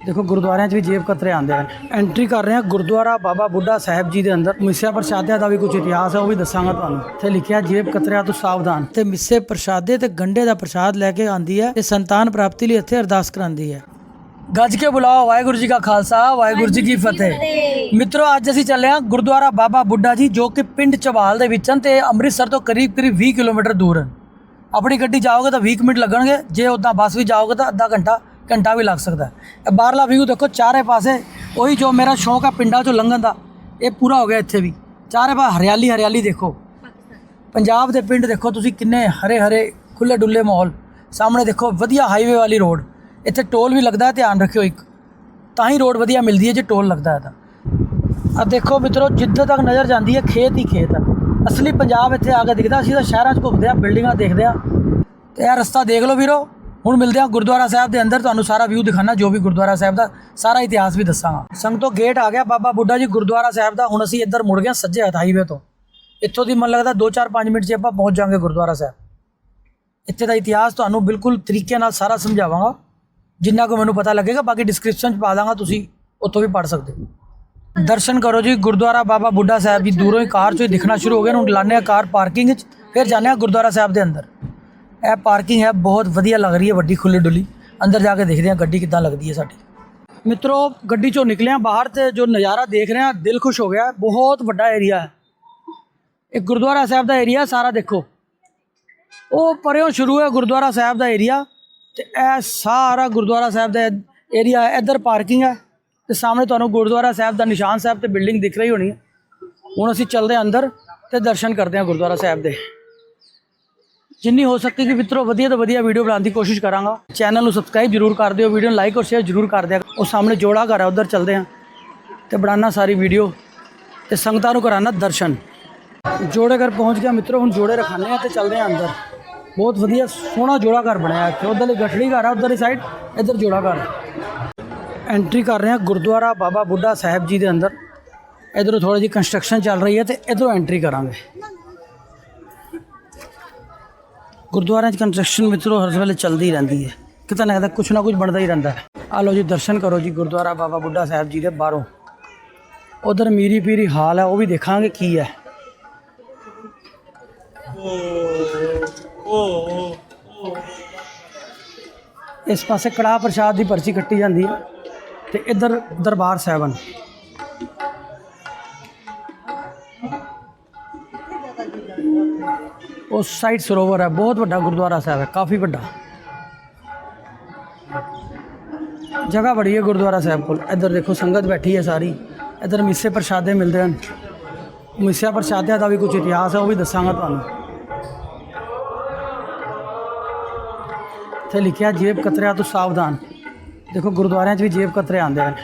ਦੇਖੋ ਗੁਰਦੁਆਰਿਆਂ 'ਚ ਵੀ ਜੇਬ ਕਤਰੇ ਆਉਂਦੇ ਹਨ ਐਂਟਰੀ ਕਰ ਰਹੇ ਹਾਂ ਗੁਰਦੁਆਰਾ ਬਾਬਾ ਬੁੱਢਾ ਸਾਹਿਬ ਜੀ ਦੇ ਅੰਦਰ। ਮਿੱਸਿਆ ਪ੍ਰਸ਼ਾਦਿਆਂ ਦਾ ਵੀ ਕੁਝ ਇਤਿਹਾਸ ਹੈ ਉਹ ਵੀ ਦੱਸਾਂਗਾ ਤੁਹਾਨੂੰ। ਇੱਥੇ ਲਿਖਿਆ ਜੇਬ ਕਤਰਿਆਂ ਤੋਂ ਸਾਵਧਾਨ। ਤੇ ਮਿੱਸੇ ਪ੍ਰਸ਼ਾਦੇ ਤੇ ਗੰਡੇ ਦਾ ਪ੍ਰਸ਼ਾਦ ਲੈ ਕੇ ਆਂਦੀ ਹੈ ਤੇ ਸੰਤਾਨ ਪ੍ਰਾਪਤੀ ਲਈ ਇੱਥੇ ਅਰਦਾਸ ਕਰਾਂਦੀ ਹੈ। ਗੱਜ ਕੇ ਬੁਲਾਓ ਵਾਹਿਗੁਰੂ ਜੀ ਕਾ ਖਾਲਸਾ ਵਾਹਿਗੁਰੂ ਜੀ ਕੀ ਫਤਿਹ। ਮਿੱਤਰੋ ਅੱਜ ਅਸੀਂ ਚੱਲੇ ਹਾਂ ਗੁਰਦੁਆਰਾ ਬਾਬਾ ਬੁੱਢਾ ਜੀ ਜੋ ਕਿ ਪਿੰਡ ਚਵਾਲ ਦੇ ਵਿੱਚ ਹਨ ਤੇ ਅੰਮ੍ਰਿਤਸਰ ਤੋਂ ਕਰੀਬ ਕਰੀਬ 20 ਕਿਲੋਮੀਟਰ ਦੂਰ ਹਨ ਆਪਣੀ ਗੱਡੀ ਜਾਓਗੇ ਤਾਂ 20 ਮਿੰਟ ਲੱਗਣਗੇ ਜੇ ਉਦਾਂ ਬੱਸ ਵੀ ਜਾਓਗੇ ਤਾਂ ਅੱਧਾ ਘੰਟਾ। ਘੰਟਾ ਵੀ ਲੱਗ ਸਕਦਾ ਇਹ ਬਾਹਰਲਾ ਵਿਊ ਦੇਖੋ, ਚਾਰੇ ਪਾਸੇ ਉਹੀ ਜੋ ਮੇਰਾ ਸ਼ੌਂਕ ਆ ਪਿੰਡਾਂ 'ਚੋਂ ਲੰਘਣ ਦਾ, ਇਹ ਪੂਰਾ ਹੋ ਗਿਆ ਇੱਥੇ ਵੀ। ਚਾਰੇ ਪਾਸੇ ਹਰਿਆਲੀ ਹਰਿਆਲੀ ਦੇਖੋ। ਪੰਜਾਬ ਦੇ ਪਿੰਡ ਦੇਖੋ ਤੁਸੀਂ ਕਿੰਨੇ ਹਰੇ ਹਰੇ ਖੁੱਲੇ ਡੁੱਲੇ ਮਾਹੌਲ। ਸਾਹਮਣੇ ਦੇਖੋ ਵਧੀਆ ਹਾਈਵੇ ਵਾਲੀ ਰੋਡ ਇੱਥੇ ਟੋਲ ਵੀ ਲੱਗਦਾ ਧਿਆਨ ਰੱਖਿਓ ਇੱਕ। ਤਾਂ ਹੀ ਰੋਡ ਵਧੀਆ ਮਿਲਦੀ ਹੈ ਜੇ ਟੋਲ ਲੱਗਦਾ ਹੈ ਤਾਂ। ਆ ਦੇਖੋ ਮਿੱਤਰੋ ਜਿੱਥੇ ਤੱਕ ਨਜ਼ਰ ਜਾਂਦੀ ਹੈ, ਖੇਤ ਹੀ ਖੇਤ ਹੈ। ਅਸਲੀ ਪੰਜਾਬ ਇੱਥੇ ਆ ਕੇ ਦਿਖਦਾ, ਅਸੀਂ ਤਾਂ ਸ਼ਹਿਰਾਂ 'ਚ ਘੁੰਮਦੇ ਆ ਬਿਲਡਿੰਗਾਂ ਦੇਖਦੇ ਆ ਤੇ ਇਹ ਰਸਤਾ ਦੇਖ ਲਓ ਵੀਰੋ। ਹੁਣ ਮਿਲਦੇ ਹਾਂ ਗੁਰਦੁਆਰਾ ਸਾਹਿਬ ਦੇ ਅੰਦਰ, ਤੁਹਾਨੂੰ ਸਾਰਾ ਵਿਊ ਦਿਖਾਣਾ ਜੋ ਵੀ ਗੁਰਦੁਆਰਾ ਸਾਹਿਬ ਦਾ ਸਾਰਾ ਇਤਿਹਾਸ ਵੀ ਦੱਸਾਂਗਾ। ਸੰਗਤੋਂ ਗੇਟ ਆ ਗਿਆ ਬਾਬਾ ਬੁੱਢਾ ਜੀ ਗੁਰਦੁਆਰਾ ਸਾਹਿਬ ਦਾ, ਹੁਣ ਅਸੀਂ ਇੱਧਰ ਮੁੜ ਗਏ ਸੱਜੇ ਹੱਥ ਹਾਈਵੇ ਤੋਂ। ਇੱਥੋਂ ਦੀ ਮਨ ਲੱਗਦਾ 2-4-5 ਮਿੰਟ 'ਚ ਆਪਾਂ ਪਹੁੰਚ ਜਾਵਾਂਗੇ ਗੁਰਦੁਆਰਾ ਸਾਹਿਬ। ਇੱਥੇ ਦਾ ਇਤਿਹਾਸ ਤੁਹਾਨੂੰ ਬਿਲਕੁਲ ਤਰੀਕੇ ਨਾਲ ਸਾਰਾ ਸਮਝਾਵਾਂਗਾ। ਜਿੰਨਾ ਕੁ ਮੈਨੂੰ ਪਤਾ ਲੱਗੇਗਾ, ਬਾਕੀ ਡਿਸਕ੍ਰਿਪਸ਼ਨ 'ਚ ਪਾ ਦਾਂਗਾ, ਤੁਸੀਂ ਉੱਥੋਂ ਵੀ ਪੜ੍ਹ ਸਕਦੇ ਹੋ। ਦਰਸ਼ਨ ਕਰੋ ਜੀ, ਗੁਰਦੁਆਰਾ ਬਾਬਾ ਬੁੱਢਾ ਸਾਹਿਬ ਜੀ ਦੂਰੋਂ ਹੀ ਕਾਰ 'ਚੋਂ ਹੀ ਦਿਖਣਾ ਸ਼ੁਰੂ ਹੋ ਗਿਆ, ਹੁਣ ਲਾਣੇ ਆ ਕਾਰ ਪਾਰਕਿੰਗ 'ਚ, ਫਿਰ ਜਾਂਦੇ ਆ ਗੁਰਦੁਆਰਾ ਸਾਹਿਬ ਦੇ ਅੰਦਰ। ਇਹ ਪਾਰਕਿੰਗ ਹੈ, ਬਹੁਤ ਵਧੀਆ ਲੱਗ ਰਹੀ ਹੈ ਵੱਡੀ ਖੁੱਲੀ ਡੁੱਲੀ। ਅੰਦਰ ਜਾ ਕੇ ਦੇਖਦੇ ਹਾਂ ਗੱਡੀ ਕਿੱਦਾਂ ਲੱਗਦੀ ਹੈ ਸਾਡੀ। ਮਿੱਤਰੋ, ਗੱਡੀ 'ਚੋਂ ਨਿਕਲੇ ਆ ਬਾਹਰ ਤੇ ਜੋ ਨਜ਼ਾਰਾ ਦੇਖ ਰਹੇ ਆ ਦਿਲ ਖੁਸ਼ ਹੋ ਗਿਆ, ਬਹੁਤ ਵੱਡਾ ਏਰੀਆ ਹੈ। ਇਹ ਗੁਰਦੁਆਰਾ ਸਾਹਿਬ ਦਾ ਏਰੀਆ ਸਾਰਾ ਦੇਖੋ। ਉਹ ਪਰਿਓਂ ਸ਼ੁਰੂ ਹੈ ਗੁਰਦੁਆਰਾ ਸਾਹਿਬ ਦਾ ਏਰੀਆ ਤੇ ਇਹ ਸਾਰਾ ਗੁਰਦੁਆਰਾ ਸਾਹਿਬ ਦਾ ਏਰੀਆ ਹੈ। ਇੱਧਰ ਪਾਰਕਿੰਗ ਹੈ ਤੇ ਸਾਹਮਣੇ ਤੁਹਾਨੂੰ ਗੁਰਦੁਆਰਾ ਸਾਹਿਬ ਦਾ ਨਿਸ਼ਾਨ ਸਾਹਿਬ ਤੇ ਬਿਲਡਿੰਗ ਦਿਖ ਰਹੀ ਹੋਣੀ ਹੈ। ਹੁਣ ਅਸੀਂ ਚੱਲਦੇ ਹਾਂ ਅੰਦਰ ਤੇ ਦਰਸ਼ਨ ਕਰਦੇ ਹਾਂ ਗੁਰਦੁਆਰਾ ਸਾਹਿਬ ਦੇ। ਜਿੰਨੀ ਹੋ ਸਕੇ ਕਿ ਮਿੱਤਰੋ, ਵਧੀਆ ਤੋਂ ਵਧੀਆ ਵੀਡੀਓ ਬਣਾਉਣ ਦੀ ਕੋਸ਼ਿਸ਼ ਕਰਾਂਗਾ। ਚੈਨਲ ਨੂੰ ਸਬਸਕ੍ਰਾਈਬ ਜਰੂਰ ਕਰ ਦਿਓ ਵੀਡੀਓ ਨੂੰ ਲਾਈਕ ਔਰ ਸ਼ੇਅਰ ਜਰੂਰ ਕਰ ਦਿਆ ਉਹ ਸਾਹਮਣੇ ਜੋੜਾ ਘਰ ਹੈ ਉਧਰ ਚੱਲਦੇ ਹਾਂ। ਤੇ ਬਣਾਉਣਾ ਸਾਰੀ ਵੀਡੀਓ ਤੇ ਸੰਗਤਾਂ ਨੂੰ ਕਰਾਉਣਾ ਦਰਸ਼ਨ। ਜੋੜੇ ਘਰ ਪਹੁੰਚ ਗਿਆ ਮਿੱਤਰੋ, ਹੁਣ ਜੋੜੇ ਰਖਾਣੇ ਆ ਤੇ ਚੱਲਦੇ ਹਾਂ ਅੰਦਰ। ਬਹੁਤ ਵਧੀਆ ਸੋਹਣਾ ਜੋੜਾ ਘਰ ਬਣਾਇਆ ਇੱਥੇ। ਉਧਰਲੀ ਗਠੜੀ ਘਰ ਆ, ਉਧਰਲੀ ਸਾਈਡ ਇੱਧਰ ਜੋੜਾ ਘਰ। ਐਂਟਰੀ ਕਰ ਰਹੇ ਆ ਗੁਰਦੁਆਰਾ ਬਾਬਾ ਬੁੱਢਾ ਸਾਹਿਬ ਜੀ ਦੇ ਅੰਦਰ। ਇਧਰੋਂ ਥੋੜੀ ਜਿਹੀ ਕੰਸਟਰਕਸ਼ਨ ਚੱਲ ਰਹੀ ਹੈ ਤੇ ਇਧਰੋਂ ਐਂਟਰੀ ਕਰਾਂਗੇ। ਗੁਰਦੁਆਰਿਆਂ 'ਚ ਕੰਸਟਰਕਸ਼ਨ ਮਿੱਤਰੋ ਹਰ ਵੇਲੇ ਚੱਲਦੀ ਰਹਿੰਦੀ ਹੈ। ਕਿਤੇ ਨਾ ਕਿਤੇ ਕੁਛ ਨਾ ਕੁਛ ਬਣਦਾ ਹੀ ਰਹਿੰਦਾ ਹੈ। ਆ ਲਓ ਜੀ, ਦਰਸ਼ਨ ਕਰੋ ਜੀ, ਗੁਰਦੁਆਰਾ ਬਾਬਾ ਬੁੱਢਾ ਸਾਹਿਬ ਜੀ ਦੇ ਬਾਹਰੋਂ। ਉਧਰ ਮੀਰੀ ਪੀਰੀ ਹਾਲ ਹੈ, ਉਹ ਵੀ ਦੇਖਾਂਗੇ ਕੀ ਹੈ। ਇਸ ਪਾਸੇ ਕੜਾਹ ਪ੍ਰਸ਼ਾਦ ਦੀ ਪਰਚੀ ਕੱਟੀ ਜਾਂਦੀ ਹੈ ਤੇ ਇੱਧਰ ਦਰਬਾਰ ਸਾਹਿਬਾਨ। ਉਸ ਸਾਈਡ ਸਰੋਵਰ ਹੈ ਬਹੁਤ ਵੱਡਾ ਗੁਰਦੁਆਰਾ ਸਾਹਿਬ ਹੈ ਕਾਫੀ ਵੱਡਾ ਜਗ੍ਹਾ ਬੜੀ ਹੈ ਗੁਰਦੁਆਰਾ ਸਾਹਿਬ ਕੋਲ ਇੱਧਰ ਦੇਖੋ ਸੰਗਤ ਬੈਠੀ ਹੈ ਸਾਰੀ ਇੱਧਰ ਮਿੱਸੇ ਪ੍ਰਸ਼ਾਦੇ ਮਿਲਦੇ ਹਨ ਮਿੱਸਿਆ ਪ੍ਰਸ਼ਾਦਿਆਂ ਦਾ ਵੀ ਕੁਝ ਇਤਿਹਾਸ ਹੈ ਉਹ ਵੀ ਦੱਸਾਂਗਾ ਤੁਹਾਨੂੰ ਇੱਥੇ ਲਿਖਿਆ ਜੇਬ ਕਤਰਿਆਂ ਤੋਂ ਸਾਵਧਾਨ ਦੇਖੋ ਗੁਰਦੁਆਰਿਆਂ 'ਚ ਵੀ ਜੇਬ ਕਤਰੇ ਆਉਂਦੇ ਹਨ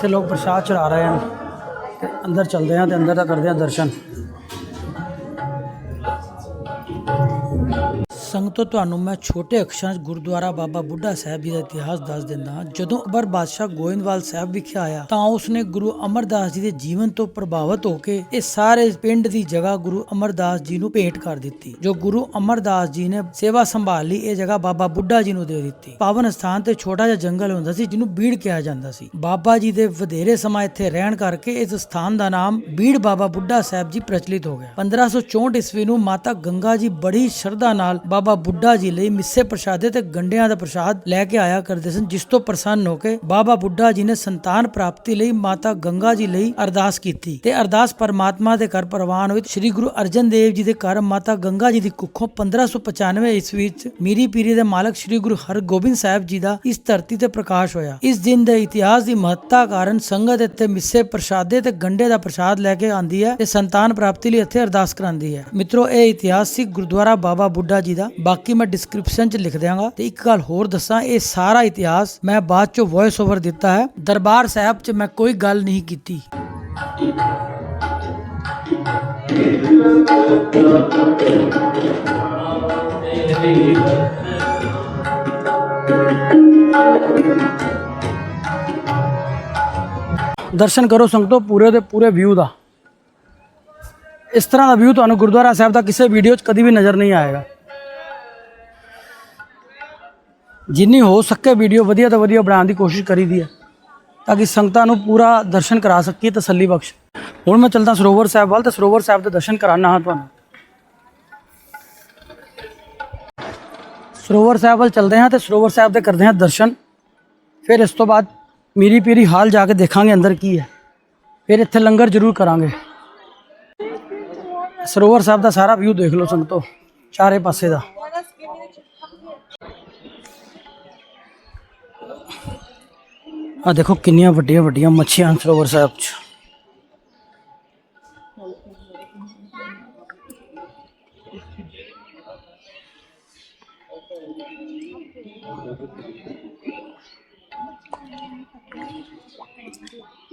ਇੱਥੇ ਲੋਕ ਪ੍ਰਸ਼ਾਦ ਚੜਾ ਰਹੇ ਹਨ ਤੇ ਅੰਦਰ ਚੱਲਦੇ ਹਾਂ ਤੇ ਅੰਦਰ ਦਾ ਕਰਦੇ ਹਾਂ ਦਰਸ਼ਨ। ਸੰਗਤੋ ਤੁਹਾਨੂੰ ਮੈਂ ਛੋਟੇ ਅਕਸ਼ਰਾਂ 'ਚ ਗੁਰਦੁਆਰਾ ਬਾਬਾ ਬੁੱਢਾ ਸਾਹਿਬ ਜੀ ਦਾ ਇਤਿਹਾਸ ਦੱਸ ਦਿੰਦਾ ਹਾਂ। ਜਦੋਂ ਅਕਬਰ ਬਾਦਸ਼ਾਹ ਗੋਇੰਦਵਾਲ ਸਾਹਿਬ ਵਿਖੇ ਆਇਆ, ਤਾਂ ਉਸਨੇ ਗੁਰੂ ਅਮਰਦਾਸ ਜੀ ਦੇ ਜੀਵਨ ਤੋਂ ਪ੍ਰਭਾਵਿਤ ਹੋ ਕੇ ਇਹ ਸਾਰੇ ਪਿੰਡ ਦੀ ਜਗ੍ਹਾ ਗੁਰੂ ਅਮਰਦਾਸ ਜੀ ਨੂੰ ਭੇਟ ਕਰ ਦਿੱਤੀ। ਜੋ ਗੁਰੂ ਅਮਰਦਾਸ ਜੀ ਨੇ ਸੇਵਾ ਸੰਭਾਲ ਲਈ ਇਹ ਜਗ੍ਹਾ ਬਾਬਾ ਬੁੱਢਾ ਜੀ ਨੂੰ ਦੇ ਦਿੱਤੀ। ਪਾਵਨ ਸਥਾਨ ਤੇ ਛੋਟਾ ਜਿਹਾ ਜੰਗਲ ਹੁੰਦਾ ਸੀ, ਜਿਹਨੂੰ ਬੀੜ ਕਿਹਾ ਜਾਂਦਾ ਸੀ। ਬਾਬਾ ਜੀ ਦੇ ਵਧੇਰੇ ਸਮਾਂ ਇੱਥੇ ਰਹਿਣ ਕਰਕੇ ਇਸ ਸਥਾਨ ਦਾ ਨਾਮ ਬੀੜ ਬਾਬਾ ਬੁੱਢਾ ਸਾਹਿਬ ਜੀ ਪ੍ਰਚਲਿਤ ਹੋ ਗਿਆ। 1564 ਈਸਵੀ ਨੂੰ ਮਾਤਾ ਗੰਗਾ ਜੀ ਬੜੀ ਸ਼ਰਧਾ ਨਾਲ ਬਾਬਾ ਬੁੱਢਾ ਜੀ ਲਈ ਮਿੱਸੇ ਪ੍ਰਸ਼ਾਦੇ ਤੇ ਗੰਡਿਆਂ ਦਾ ਪ੍ਰਸ਼ਾਦ ਲੈ ਕੇ ਆਇਆ ਕਰਦੇ ਸਨ, ਜਿਸ ਤੋਂ ਪ੍ਰਸੰਨ ਹੋ ਕੇ ਬਾਬਾ ਬੁੱਢਾ ਜੀ ਨੇ ਸੰਤਾਨ ਪ੍ਰਾਪਤੀ ਲਈ ਮਾਤਾ ਗੰਗਾ ਜੀ ਲਈ ਅਰਦਾਸ ਕੀਤੀ ਤੇ ਅਰਦਾਸ ਪਰਮਾਤਮਾ ਦੇ ਘਰ ਪ੍ਰਵਾਨ ਹੋਈ ਸ੍ਰੀ ਗੁਰੂ ਅਰਜਨ ਦੇਵ ਜੀ ਦੇ ਘਰ ਮਾਤਾ ਗੰਗਾ ਜੀ ਦੀ ਕੁੱਖੋਂ 1595 ਈਸਵੀ ਵਿੱਚ ਮੀਰੀ ਪੀਰੀ ਦੇ ਮਾਲਕ ਸ੍ਰੀ ਗੁਰੂ ਹਰਗੋਬਿੰਦ ਸਾਹਿਬ ਜੀ ਦਾ ਇਸ ਧਰਤੀ ਤੇ ਪ੍ਰਕਾਸ਼ ਹੋਇਆ। ਇਸ ਦਿਨ ਦੇ ਇਤਿਹਾਸ ਦੀ ਮਹੱਤਤਾ ਕਾਰਨ ਸੰਗਤ ਇੱਥੇ ਮਿੱਸੇ ਪ੍ਰਸ਼ਾਦੇ ਤੇ ਗੰਡੇ ਦਾ ਪ੍ਰਸ਼ਾਦ ਲੈ ਕੇ ਆਂਦੀ ਹੈ ਤੇ ਸੰਤਾਨ ਪ੍ਰਾਪਤੀ ਲਈ ਇੱਥੇ ਅਰਦਾਸ ਕਰਾਂਦੀ ਹੈ। ਮਿੱਤਰੋ, ਇਹ ਇਤਿਹਾਸ ਸੀ ਗੁਰਦੁਆਰਾ ਬਾਬਾ ਬੁੱਢਾ ਜੀ ਦਾ ਬਾਕੀ ਮੈਂ ਡਿਸਕ੍ਰਿਪਸ਼ਨ 'ਚ ਲਿਖ ਦਿਆਂਗਾ। ਤੇ ਇੱਕ ਗੱਲ ਹੋਰ ਦੱਸਾਂ, ਇਹ ਸਾਰਾ ਇਤਿਹਾਸ ਮੈਂ ਬਾਅਦ ਚ ਵੌਇਸ ਓਵਰ ਦਿੱਤਾ ਹੈ। ਦਰਬਾਰ ਸਾਹਿਬ 'ਚ ਮੈਂ ਕੋਈ ਗੱਲ ਨਹੀਂ ਕੀਤੀ। ਦਰਸ਼ਨ ਕਰੋ ਸੰਗਤੋ, ਪੂਰੇ ਦੇ ਪੂਰੇ ਵਿਊ ਦਾ। ਇਸ ਤਰ੍ਹਾਂ ਦਾ ਵਿਊ ਤੁਹਾਨੂੰ ਗੁਰਦੁਆਰਾ ਸਾਹਿਬ ਦਾ ਕਿਸੇ ਵੀਡੀਓ 'ਚ ਕਦੀ ਵੀ ਨਜ਼ਰ ਨਹੀਂ ਆਏਗਾ। ਜਿੰਨੀ ਹੋ ਸਕੇ ਵੀਡੀਓ ਵਧੀਆ ਤੋਂ ਵਧੀਆ ਬਣਾਉਣ ਦੀ ਕੋਸ਼ਿਸ਼ ਕਰੀਦੀ ਹੈ, ਤਾਂ ਕਿ ਸੰਗਤਾਂ ਨੂੰ ਪੂਰਾ ਦਰਸ਼ਨ ਕਰਾ ਸਕੀਏ ਤਸੱਲੀ ਬਖਸ਼। ਹੁਣ ਮੈਂ ਚੱਲਦਾ ਸਰੋਵਰ ਸਾਹਿਬ ਵੱਲ ਤੇ ਸਰੋਵਰ ਸਾਹਿਬ ਦੇ ਦਰਸ਼ਨ ਕਰਾਉਣਾ ਹਾਂ ਤੁਹਾਨੂੰ। ਸਰੋਵਰ ਸਾਹਿਬ ਵੱਲ ਚੱਲਦੇ ਹਾਂ ਤੇ ਸਰੋਵਰ ਸਾਹਿਬ ਦੇ ਕਰਦੇ ਹਾਂ ਦਰਸ਼ਨ। ਫਿਰ ਇਸ ਤੋਂ ਬਾਅਦ ਮੀਰੀ ਪੀਰੀ ਹਾਲ ਜਾ ਕੇ ਦੇਖਾਂਗੇ ਅੰਦਰ ਕੀ ਹੈ। ਫਿਰ ਇੱਥੇ ਲੰਗਰ ਜ਼ਰੂਰ ਕਰਾਂਗੇ। ਸਰੋਵਰ ਸਾਹਿਬ ਦਾ ਸਾਰਾ ਵਿਊ ਦੇਖ ਲਓ ਸੰਗਤੋ, ਚਾਰੇ ਪਾਸੇ ਦਾ। ਆ ਦੇਖੋ ਕਿੰਨੀਆਂ ਵੱਡੀਆਂ ਵੱਡੀਆਂ ਮੱਛੀਆਂ ਹਨ ਸਰੋਵਰ ਸਾਹਿਬ 'ਚ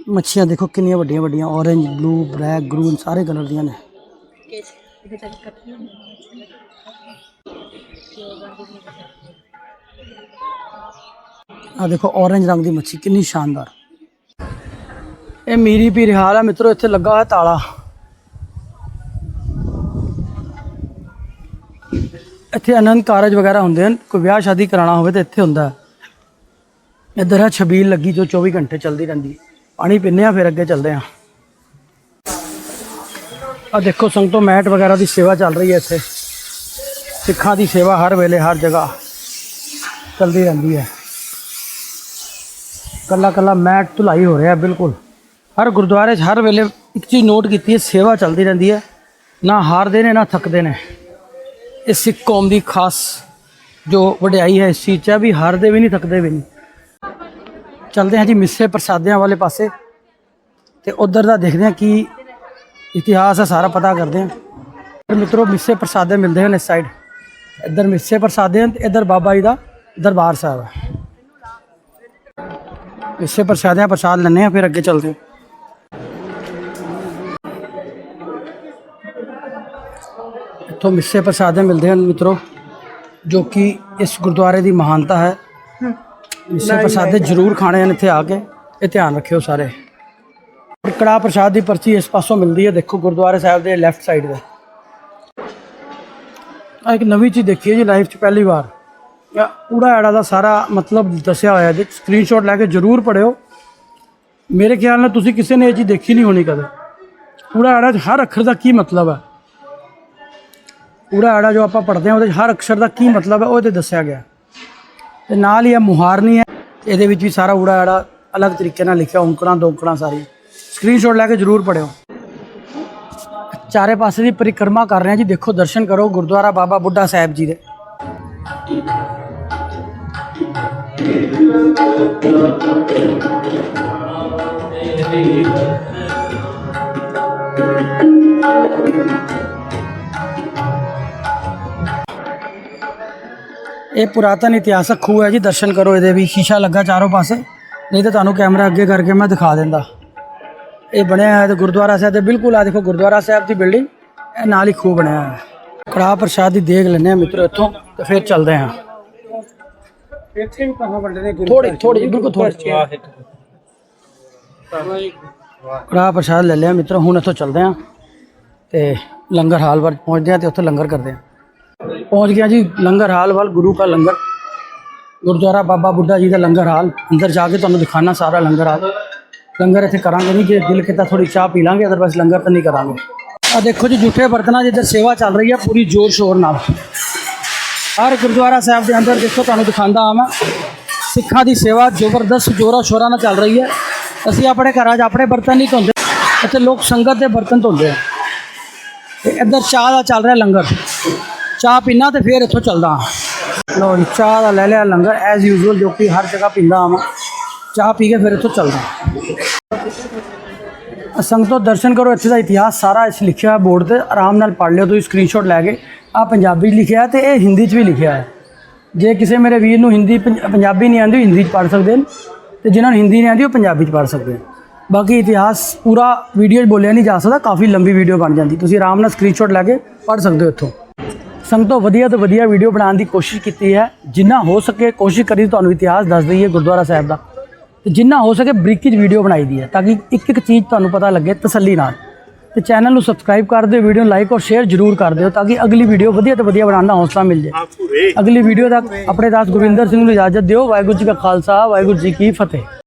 ਮੱਛੀਆਂ ਦੇਖੋ ਕਿੰਨੀਆਂ ਵੱਡੀਆਂ ਵੱਡੀਆਂ orange ਬਲੂ ਬਲੈਕ ਗ੍ਰੀਨ ਸਾਰੇ ਕਲਰ ਦੀਆਂ ਨੇ ਆ ਦੇਖੋ, orange ਰੰਗ ਦੀ ਮੱਛੀ, ਕਿੰਨੀ ਸ਼ਾਨਦਾਰ। ਇਹ ਮੀਰੀ ਪੀਰ ਹਾਲ ਹੈ ਮਿੱਤਰੋ, ਇੱਥੇ ਲੱਗਾ ਹੋਇਆ ਤਾਲਾ। ਇੱਥੇ ਆਨੰਦ ਕਾਰਜ ਵਗੈਰਾ ਹੁੰਦੇ ਹਨ, ਕੋਈ ਵਿਆਹ ਸ਼ਾਦੀ ਕਰਾਉਣਾ ਹੋਵੇ ਤਾਂ ਇੱਥੇ ਹੁੰਦਾ। ਇੱਧਰ ਹੈ ਛਬੀਲ ਲੱਗੀ, ਜੋ 24 ਘੰਟੇ ਚੱਲਦੀ ਰਹਿੰਦੀ ਪਾਣੀ ਪੀਂਦੇ ਆ ਫਿਰ ਅੱਗੇ ਚੱਲਦੇ ਆ ਆ ਦੇਖੋ, ਸੰਗਤੋਂ ਮੈਟ ਵਗੈਰਾ ਦੀ ਸੇਵਾ ਚੱਲ ਰਹੀ ਹੈ ਇੱਥੇ। ਸਿੱਖਾਂ ਦੀ ਸੇਵਾ ਹਰ ਵੇਲੇ, ਹਰ ਜਗ੍ਹਾ ਚੱਲਦੀ ਰਹਿੰਦੀ ਹੈ। ਕੱਲਾ ਕੱਲਾ ਮੈਟ ਧੁਲਾਈ ਹੋ ਰਿਹਾ, ਬਿਲਕੁਲ। ਹਰ ਗੁਰਦੁਆਰੇ 'ਚ ਹਰ ਵੇਲੇ ਇੱਕ ਚੀਜ਼ ਨੋਟ ਕੀਤੀ ਹੈ, ਸੇਵਾ ਚੱਲਦੀ ਰਹਿੰਦੀ ਹੈ। ਨਾ ਹਾਰਦੇ ਨੇ, ਨਾ ਥੱਕਦੇ ਨੇ। ਇਹ ਸਿੱਖ ਕੌਮ ਦੀ ਖਾਸ ਜੋ ਵਡਿਆਈ ਹੈ, ਇਸ ਚੀਜ਼ 'ਚ ਵੀ ਹਾਰਦੇ ਵੀ ਨਹੀਂ, ਥੱਕਦੇ ਵੀ ਨਹੀਂ। ਚਲਦੇ ਹਾਂ ਜੀ ਮਿੱਸੇ ਪ੍ਰਸਾਦਿਆਂ ਵਾਲੇ ਪਾਸੇ ਤੇ ਉਧਰ ਦਾ ਦੇਖਦੇ ਹਾਂ ਕੀ ਇਤਿਹਾਸ ਹੈ, ਸਾਰਾ ਪਤਾ ਕਰਦੇ ਹਾਂ। ਫਿਰ ਮਿੱਤਰੋ, ਮਿੱਸੇ ਪ੍ਰਸਾਦੇ ਮਿਲਦੇ ਹਨ ਇਸ ਸਾਈਡ ਇੱਧਰ ਮਿੱਸੇ ਪ੍ਰਸਾਦੇ ਹਨ ਤੇ ਇੱਧਰ ਬਾਬਾ ਜੀ ਦਾ ਦਰਬਾਰ ਸਾਹਿਬ ਹੈ। ਮਿੱਸੇ ਪ੍ਰਸਾਦਿਆਂ ਪ੍ਰਸਾਦ ਲੈਣੇ ਆ ਫਿਰ ਅੱਗੇ ਚੱਲਦੇ ਹਾਂ। ਇੱਥੋਂ ਮਿੱਸੇ ਪ੍ਰਸਾਦੇ ਮਿਲਦੇ ਹਨ ਮਿੱਤਰੋ ਜੋ ਕਿ ਇਸ ਗੁਰਦੁਆਰੇ ਦੀ ਮਹਾਨਤਾ ਹੈ। ਮਿੱਸੇ ਪ੍ਰਸਾਦੇ ਜ਼ਰੂਰ ਖਾਣੇ ਹਨ ਇੱਥੇ ਆ ਕੇ ਇਹ ਧਿਆਨ ਰੱਖਿਓ ਸਾਰੇ। ਕੜਾ ਪ੍ਰਸਾਦ ਦੀ ਪਰਚੀ ਇਸ ਪਾਸੋਂ ਮਿਲਦੀ ਹੈ ਦੇਖੋ ਗੁਰਦੁਆਰੇ ਸਾਹਿਬ ਦੇ ਲੈਫਟ ਸਾਈਡ ਦੇ ਆ ਇੱਕ ਨਵੀਂ ਚੀਜ਼ ਦੇਖੀ ਹੈ ਜੀ ਲਾਈਫ 'ਚ ਪਹਿਲੀ ਵਾਰ। ਆ ਊੜਾ ਐੜਾ ਦਾ ਸਾਰਾ ਮਤਲਬ ਦੱਸਿਆ ਹੋਇਆ ਜੀ। ਸਕਰੀਨਸ਼ਾਟ ਲੈ ਕੇ ਜ਼ਰੂਰ ਪੜਿਓ। ਮੇਰੇ ਖਿਆਲ ਨਾਲ ਤੁਸੀਂ ਕਿਸੇ ਨੇ ਇਹ ਚੀਜ਼ ਦੇਖੀ ਨਹੀਂ ਹੋਣੀ ਕਦੇ। ਊੜਾ ਐੜਾ 'ਚ ਹਰ ਅੱਖਰ ਦਾ ਕੀ ਮਤਲਬ ਹੈ? ਊੜਾ ਐੜਾ ਜੋ ਆਪਾਂ ਪੜ੍ਹਦੇ ਹਾਂ, ਉਹਦੇ 'ਚ ਹਰ ਅੱਖਰ ਦਾ ਕੀ ਮਤਲਬ ਹੈ, ਉਹ ਤੇ ਦੱਸਿਆ ਗਿਆ। ਤੇ ਨਾਲ ਹੀ ਇਹ ਮੁਹਾਰਨੀ ਹੈ। ਇਹਦੇ ਵਿੱਚ ਵੀ ਸਾਰਾ ਊੜਾ ਐੜਾ ਅਲੱਗ ਤਰੀਕੇ ਨਾਲ ਲਿਖਿਆ, ਔਂਕੜਾਂ, ਦੋਂਕੜਾਂ ਸਾਰੀ। ਸਕਰੀਨਸ਼ਾਟ ਲੈ ਕੇ ਜ਼ਰੂਰ ਪੜਿਓ। ਚਾਰੇ ਪਾਸੇ ਦੀ ਪਰਿਕਰਮਾ ਕਰ ਰਹੇ ਹਾਂ ਜੀ। ਦੇਖੋ, ਦਰਸ਼ਨ ਕਰੋ। ਗੁਰਦੁਆਰਾ ਬਾਬਾ ਬੁੱਢਾ ਸਾਹਿਬ ਜੀ ਦੇ। ਇਹ ਪੁਰਾਤਨ ਇਤਿਹਾਸਕ ਖੂਹ ਹੈ ਜੀ, ਦਰਸ਼ਨ ਕਰੋ ਇਹਦੇ ਵੀ। ਸ਼ੀਸ਼ਾ ਲੱਗਾ ਚਾਰੋਂ ਪਾਸੇ। ਨਹੀਂ ਤਾਂ ਤੁਹਾਨੂੰ ਕੈਮਰਾ ਅੱਗੇ ਕਰਕੇ ਮੈਂ ਦਿਖਾ ਦਿੰਦਾ। ਇਹ ਬਣਿਆ ਹੈ ਤੇ ਗੁਰਦੁਆਰਾ ਸਾਹਿਬ ਦੇ ਬਿਲਕੁਲ ਆ ਦੇਖੋ, ਗੁਰਦੁਆਰਾ ਸਾਹਿਬ ਦੀ ਬਿਲਡਿੰਗ। ਇਹ ਨਾਲ ਹੀ ਖੂਹ ਬਣਿਆ ਹੈ ਕੜਾਹ ਪ੍ਰਸ਼ਾਦ ਦੀ ਦੇਖ ਲੈਣੇ ਆ ਮਿੱਤਰੋ ਇੱਥੋਂ ਤੇ ਫਿਰ ਚੱਲਦੇ ਹਾਂ। ਇੱਥੇ ਵੀ ਕਹਾਂ ਵੰਡੇ ਨੇ ਥੋੜੀ ਥੋੜੀ ਬਿਲਕੁਲ ਥੋੜੀ ਕੜਾਹ ਪ੍ਰਸ਼ਾਦ ਲੈ ਲਿਆ ਮਿੱਤਰੋ ਹੁਣ ਇੱਥੋਂ ਚੱਲਦੇ ਹਾਂ ਤੇ ਲੰਗਰ ਹਾਲ ਵੱਲ ਪਹੁੰਚਦੇ ਹਾਂ ਤੇ ਉੱਥੇ ਲੰਗਰ ਕਰਦੇ ਹਾਂ। ਪਹੁੰਚ ਗਿਆ ਜੀ ਲੰਗਰ ਹਾਲ ਵੱਲ ਗੁਰੂ ਦਾ ਲੰਗਰ। ਗੁਰਦੁਆਰਾ ਬਾਬਾ ਬੁੱਢਾ ਜੀ ਦਾ ਲੰਗਰ ਹਾਲ। ਅੰਦਰ ਜਾ ਕੇ ਤੁਹਾਨੂੰ ਦਿਖਾਣਾ ਸਾਰਾ ਲੰਗਰ ਹਾਲ। ਲੰਗਰ ਇੱਥੇ ਕਰਾਂਗੇ ਨਹੀਂ ਜੇ ਦਿਲ ਕੀਤਾ ਥੋੜੀ ਚਾਹ ਪੀ ਲਾਂਗੇ ਅਦਰਵਾਇਜ਼ ਲੰਗਰ ਤਾਂ ਨਹੀਂ ਕਰਾਂਗੇ। ਆ ਦੇਖੋ ਜੀ ਜੂਠੇ ਬਰਤਨਾਂ ਜਿੱਧਰ ਸੇਵਾ ਚੱਲ ਰਹੀ ਹੈ ਪੂਰੀ ਜ਼ੋਰ ਸ਼ੋਰ ਨਾਲ। ਹਰ ਗੁਰਦੁਆਰਾ ਸਾਹਿਬ ਦੇ ਅੰਦਰ ਦੇਖੋ ਤੁਹਾਨੂੰ ਦਿਖਾਉਂਦਾ ਆ ਮੈਂ। ਸਿੱਖਾਂ ਦੀ ਸੇਵਾ ਜ਼ਬਰਦਸਤ ਜੋਰਾ ਸ਼ੋਰਾਂ ਨਾਲ ਚੱਲ ਰਹੀ ਹੈ। ਅਸੀਂ ਆਪਣੇ ਘਰਾਂ 'ਚ ਆਪਣੇ ਬਰਤਨ ਨਹੀਂ ਧੋਂਦੇ, ਇੱਥੇ ਲੋਕ ਸੰਗਤ ਦੇ ਬਰਤਨ ਧੋਂਦੇ ਆ। ਤੇ ਇੱਧਰ ਚਾਹ ਦਾ ਚੱਲ ਰਿਹਾ ਲੰਗਰ। ਚਾਹ ਪੀਣਾ ਤੇ ਫਿਰ ਇੱਥੋਂ ਚੱਲਦਾ ਹਾਂ। ਲੋ ਚਾਹ ਦਾ ਲੈ ਲਿਆ ਲੰਗਰ ਐਜ਼ ਯੂਜ਼ੁਅਲ ਜੋ ਕਿ ਹਰ ਜਗ੍ਹਾ ਪੀਂਦਾ ਆਵਾਂ ਚਾਹ ਪੀ ਕੇ ਫਿਰ ਇੱਥੋਂ ਚੱਲਦਾ ਹਾਂ। ਸੰਗਤੋ, ਦਰਸ਼ਨ ਕਰੋ, ਇੱਥੇ ਦਾ ਇਤਿਹਾਸ ਸਾਰਾ ਇਸ ਲਿਖਿਆ ਹੋਇਆ ਬੋਰਡ ਤੇ ਆਰਾਮ ਨਾਲ ਪੜ੍ਹ ਲਿਓ, ਤੁਸੀਂ ਸਕਰੀਨਸ਼ਾਟ ਲੈ ਕੇ। ਆ ਪੰਜਾਬੀ 'ਚ ਲਿਖਿਆ ਹੈ ਤੇ ਇਹ ਹਿੰਦੀ 'ਚ ਵੀ ਲਿਖਿਆ ਹੈ। ਜੇ ਕਿਸੇ ਮੇਰੇ ਵੀਰ ਨੂੰ ਹਿੰਦੀ ਪੰਜ- ਪੰਜਾਬੀ ਨਹੀਂ ਆਉਂਦੀ, ਉਹ ਹਿੰਦੀ 'ਚ ਪੜ੍ਹ ਸਕਦੇ ਨੇ। ਤੇ ਜਿਨ੍ਹਾਂ ਨੂੰ ਹਿੰਦੀ ਨਹੀਂ ਆਉਂਦੀ, ਉਹ ਪੰਜਾਬੀ 'ਚ ਪੜ੍ਹ ਸਕਦੇ ਨੇ। ਬਾਕੀ ਇਤਿਹਾਸ ਪੂਰਾ ਵੀਡੀਓ 'ਚ ਬੋਲਿਆ ਨਹੀਂ ਜਾ ਸਕਦਾ, ਕਾਫੀ ਲੰਬੀ ਵੀਡੀਓ ਬਣ ਜਾਂਦੀ। ਤੁਸੀਂ ਆਰਾਮ ਨਾਲ ਸਕਰੀਨਸ਼ਾਟ ਲੈ ਕੇ ਪੜ੍ਹ ਸਕਦੇ ਹੋ ਇੱਥੋਂ। ਸੰਗਤੋਂ ਵਧੀਆ ਤੋਂ ਵਧੀਆ ਵੀਡੀਓ ਬਣਾਉਣ ਦੀ ਕੋਸ਼ਿਸ਼ ਕੀਤੀ ਹੈ। ਜਿੰਨਾ ਹੋ ਸਕੇ ਕੋਸ਼ਿਸ਼ ਕਰੀ, ਤੁਹਾਨੂੰ ਇਤਿਹਾਸ ਦੱਸ ਦਈਏ ਗੁਰਦੁਆਰਾ ਸਾਹਿਬ ਦਾ। ਤੇ ਜਿੰਨਾ ਹੋ ਸਕੇ ਬਰੀਕੀ 'ਚ ਵੀਡੀਓ ਬਣਾਈ ਦੀ ਹੈ, ਤਾਂ ਕਿ ਇੱਕ ਇੱਕ ਚੀਜ਼ ਤੁਹਾਨੂੰ ਪਤਾ ਲੱਗੇ ਤਸੱਲੀ ਨਾਲ। ਤੇ ਚੈਨਲ ਨੂੰ ਸਬਸਕ੍ਰਾਈਬ ਕਰ ਦਿਓ ਵੀਡੀਓ ਨੂੰ ਲਾਈਕ ਔਰ ਸ਼ੇਅਰ ਜ਼ਰੂਰ ਕਰ ਦਿਓ ਤਾਂ ਕਿ ਅਗਲੀ ਵੀਡੀਓ ਵਧੀਆ ਤੋਂ ਵਧੀਆ ਬਣਾਉਣ ਦਾ ਹੌਸਲਾ ਮਿਲ ਜਾਏ ਅਗਲੀ ਵੀਡੀਓ ਤੱਕ ਆਪਣੇ ਦਾਸ ਗੁਰਵਿੰਦਰ ਸਿੰਘ ਨੂੰ ਇਜਾਜ਼ਤ ਦਿਓ। ਵਾਹਿਗੁਰੂ ਜੀ ਕਾ ਖਾਲਸਾ ਵਾਹਿਗੁਰੂ ਜੀ ਕੀ ਫਤਿਹ।